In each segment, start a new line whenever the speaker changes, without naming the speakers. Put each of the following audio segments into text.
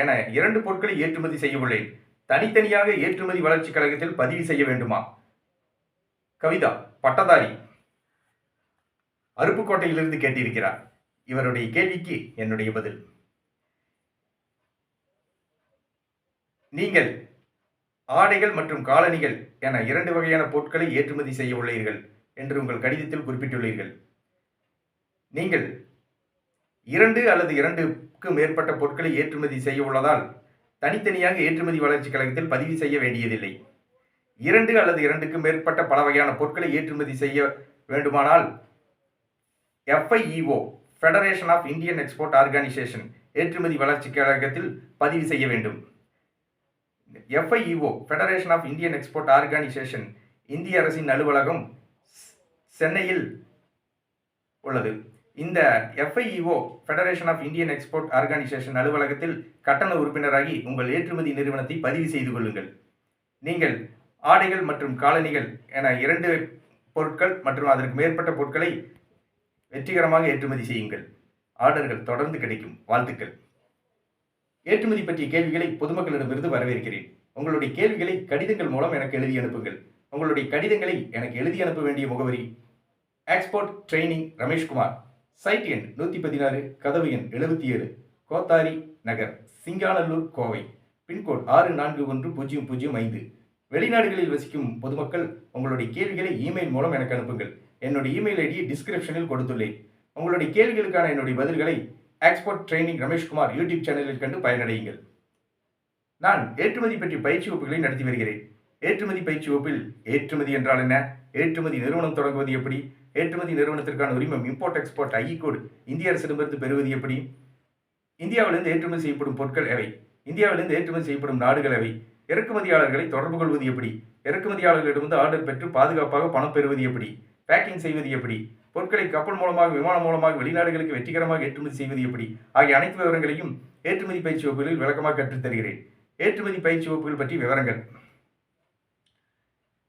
என இரண்டு பொருட்களை ஏற்றுமதி செய்ய உள்ளேன் தனித்தனியாக ஏற்றுமதி வளர்ச்சி கழகத்தில் பதிவு செய்ய வேண்டுமா? கவிதா பட்டதாரி அருப்புக்கோட்டையிலிருந்து கேட்டிருக்கிறார். இவருடைய கேள்விக்கு என்னுடைய பதில். நீங்கள் ஆடைகள் மற்றும் காலணிகள் என இரண்டு வகையான பொருட்களை ஏற்றுமதி செய்ய உள்ளீர்கள் என்று உங்கள் கடிதத்தில் குறிப்பிட்டுள்ளீர்கள். நீங்கள் இரண்டு அல்லது இரண்டுக்கு மேற்பட்ட பொருட்களை ஏற்றுமதி செய்ய உள்ளதால் தனித்தனியாக ஏற்றுமதி வளர்ச்சி கழகத்தில் பதிவு செய்ய வேண்டியதில்லை. இரண்டு அல்லது இரண்டுக்கு மேற்பட்ட பல வகையான பொருட்களை ஏற்றுமதி செய்ய வேண்டுமானால் FIEO federation of Indian export organisation ஏற்றுமதி வளர்ச்சி கழகத்தில் பதிவு செய்ய வேண்டும். FIEO federation of Indian export organisation இந்திய அரசின் அலுவலகம் சென்னையில் உள்ளது. இந்த FIEO federation of Indian export organisation அலுவலகத்தில் கட்டண உறுப்பினராகி உங்கள் ஏற்றுமதி நிறுவனத்தை பதிவு செய்து கொள்ளுங்கள். நீங்கள் ஆடைகள் மற்றும் காலணிகள் என இரண்டு பொருட்கள் மற்றும் அதற்கு மேற்பட்ட பொருட்களை வெற்றிகரமாக ஏற்றுமதி செய்யுங்கள். ஆர்டர்கள் தொடர்ந்து கிடைக்கும். வாழ்த்துக்கள். ஏற்றுமதி பற்றிய கேள்விகளை பொதுமக்களிடமிருந்து வரவேற்கிறேன். உங்களுடைய கேள்விகளை கடிதங்கள் மூலம் எனக்கு எழுதி அனுப்புங்கள். உங்களுடைய கடிதங்களை எனக்கு எழுதி அனுப்ப வேண்டிய முகவரி எக்ஸ்போர்ட் ட்ரைனிங் ரமேஷ்குமார் சைட் எண் நூற்றி பதினாறு கதவு எண் எழுபத்தி ஏழு கோத்தாரி நகர் சிங்காநல்லூர் கோவை. பின்கோட் ஆறு நான்கு ஒன்று பூஜ்ஜியம் பூஜ்ஜியம் ஐந்து. வெளிநாடுகளில் வசிக்கும் பொதுமக்கள் உங்களுடைய கேள்விகளை இமெயில் மூலம் எனக்கு அனுப்புங்கள். என்னுடைய இமெயில் ஐடியை டிஸ்கிரிப்ஷனில் கொடுத்துள்ளேன். உங்களுடைய கேள்விகளுக்கான என்னுடைய பதில்களை எக்ஸ்போர்ட் ட்ரைனிங் ரமேஷ்குமார் யூடியூப் சேனலில் கண்டு பயனடையுங்கள். நான் ஏற்றுமதி பற்றி பயிற்சி வகுப்புகளை நடத்தி வருகிறேன். ஏற்றுமதி பயிற்சி வகுப்பில் ஏற்றுமதி என்றால் என்ன? ஏற்றுமதி நிறுவனம் தொடங்குவது எப்படி? ஏற்றுமதி நிறுவனத்திற்கான உரிமம் இம்போர்ட் எக்ஸ்போர்ட் ஐ கோடு இந்திய அரசிடமிருந்து பெறுவது எப்படி? இந்தியாவிலிருந்து ஏற்றுமதி செய்யப்படும் பொருட்கள் எவை? இந்தியாவிலிருந்து ஏற்றுமதி செய்யப்படும் நாடுகள் எவை? இறக்குமதியாளர்களை தொடர்பு கொள்வது எப்படி? இறக்குமதியாளர்களிடமிருந்து ஆர்டர் பெற்று பாதுகாப்பாக பணம் பெறுவது எப்படி? பேக்கிங் செய்வது எப்படி? பொருட்களை கப்பல் மூலமாக விமானம் மூலமாக வெளிநாடுகளுக்கு வெற்றிகரமாக ஏற்றுமதி செய்வது எப்படி? ஆகிய அனைத்து விவரங்களையும் ஏற்றுமதி பயிற்சி வகுப்புகளில் விளக்கமாக கற்றுத் தருகிறேன். ஏற்றுமதி பயிற்சி வகுப்புகள் பற்றி விவரங்கள்.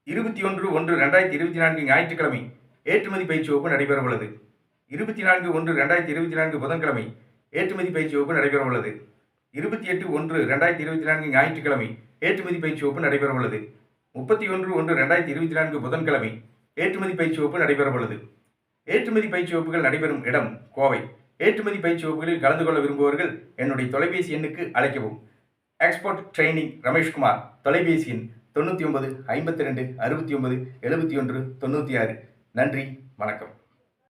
இருபத்தி ஒன்று ஒன்று ரெண்டாயிரத்தி இருபத்தி நான்கு ஞாயிற்றுக்கிழமை. ஏற்றுமதி பயிற்சி வகுப்பு நடைபெற உள்ளது. இருபத்தி நான்கு ஒன்று ரெண்டாயிரத்தி இருபத்தி நான்கு புதன்கிழமை ஏற்றுமதி பயிற்சி வகுப்பு நடைபெற உள்ளது. இருபத்தி எட்டு ஒன்று ரெண்டாயிரத்தி இருபத்தி நான்கு ஞாயிற்றுக்கிழமை ஏற்றுமதி பயிற்சி வகுப்பு நடைபெற உள்ளது. முப்பத்தி ஒன்று ஒன்று ரெண்டாயிரத்தி இருபத்தி நான்கு புதன்கிழமை ஏற்றுமதி பயிற்சி வகுப்பு நடைபெற உள்ளது. ஏற்றுமதி பயிற்சி வகுப்புகள் நடைபெறும் இடம் கோவை. ஏற்றுமதி பயிற்சி வகுப்புகளில் கலந்து கொள்ள விரும்புபவர்கள் என்னுடைய தொலைபேசி எண்ணுக்கு அழைக்கவும். எக்ஸ்போர்ட் ட்ரைனிங் ரமேஷ்குமார் தொலைபேசி எண் தொண்ணூற்றி ஒன்பது ஐம்பத்தி ரெண்டு அறுபத்தி ஒன்பது எழுபத்தி ஒன்று தொண்ணூற்றி ஆறு. நன்றி வணக்கம்.